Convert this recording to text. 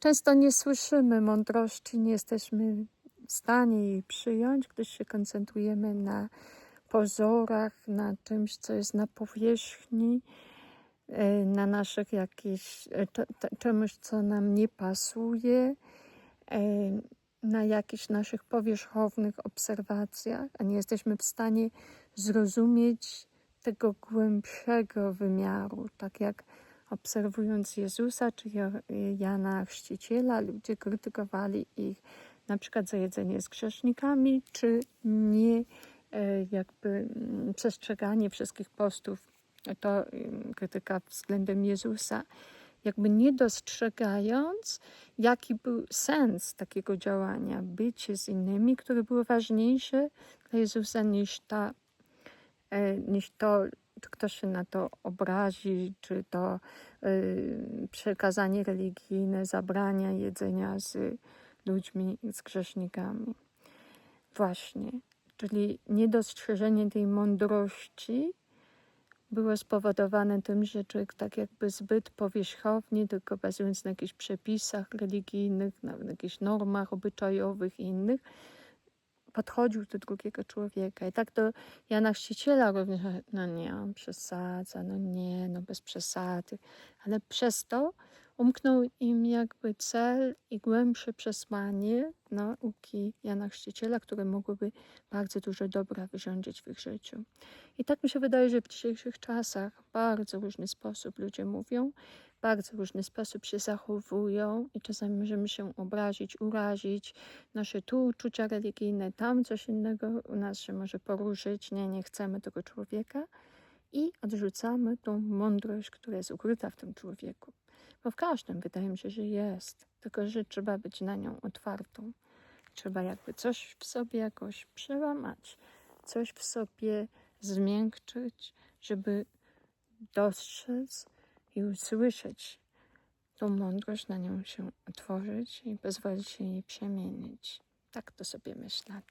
Często nie słyszymy mądrości, nie jesteśmy w stanie jej przyjąć, gdyż się koncentrujemy na pozorach, na czymś, co jest na powierzchni, e, na naszych jakichś, e, czemuś, co nam nie pasuje, e, na jakichś naszych powierzchownych obserwacjach, a nie jesteśmy w stanie zrozumieć tego głębszego wymiaru, tak jak obserwując Jezusa czy Jana Chrzciciela, ludzie krytykowali ich na przykład za jedzenie z grzesznikami, czy nie e, jakby mm, przestrzeganie wszystkich postów. To ym, krytyka względem Jezusa. Jakby nie dostrzegając, jaki był sens takiego działania, bycie z innymi, które było ważniejsze dla Jezusa niż, ta, e, niż to, czy ktoś się na to obrazi, czy to y, przekazanie religijne, zabrania jedzenia z ludźmi, z grzesznikami. Właśnie, czyli niedostrzeżenie tej mądrości było spowodowane tym, że człowiek tak jakby zbyt powierzchownie, tylko bazując na jakichś przepisach religijnych, na jakichś normach obyczajowych i innych, podchodził do drugiego człowieka. I tak do Jana Chrzciciela również, no nie, on przesadza, no nie, no bez przesady. Ale przez to umknął im jakby cel i głębsze przesłanie nauki Jana Chrzciciela, które mogłyby bardzo dużo dobra wyrządzić w ich życiu. I tak mi się wydaje, że w dzisiejszych czasach bardzo różny sposób ludzie mówią, bardzo różny sposób się zachowują i czasami możemy się obrazić, urazić, nasze tu uczucia religijne, tam coś innego u nas się może poruszyć, nie, nie chcemy tego człowieka i odrzucamy tą mądrość, która jest ukryta w tym człowieku. Bo w każdym wydaje mi się, że jest, tylko że trzeba być na nią otwartą. Trzeba jakby coś w sobie jakoś przełamać, coś w sobie zmiękczyć, żeby dostrzec i usłyszeć tą mądrość, na nią się otworzyć i pozwolić się jej przemienić. Tak to sobie myślę.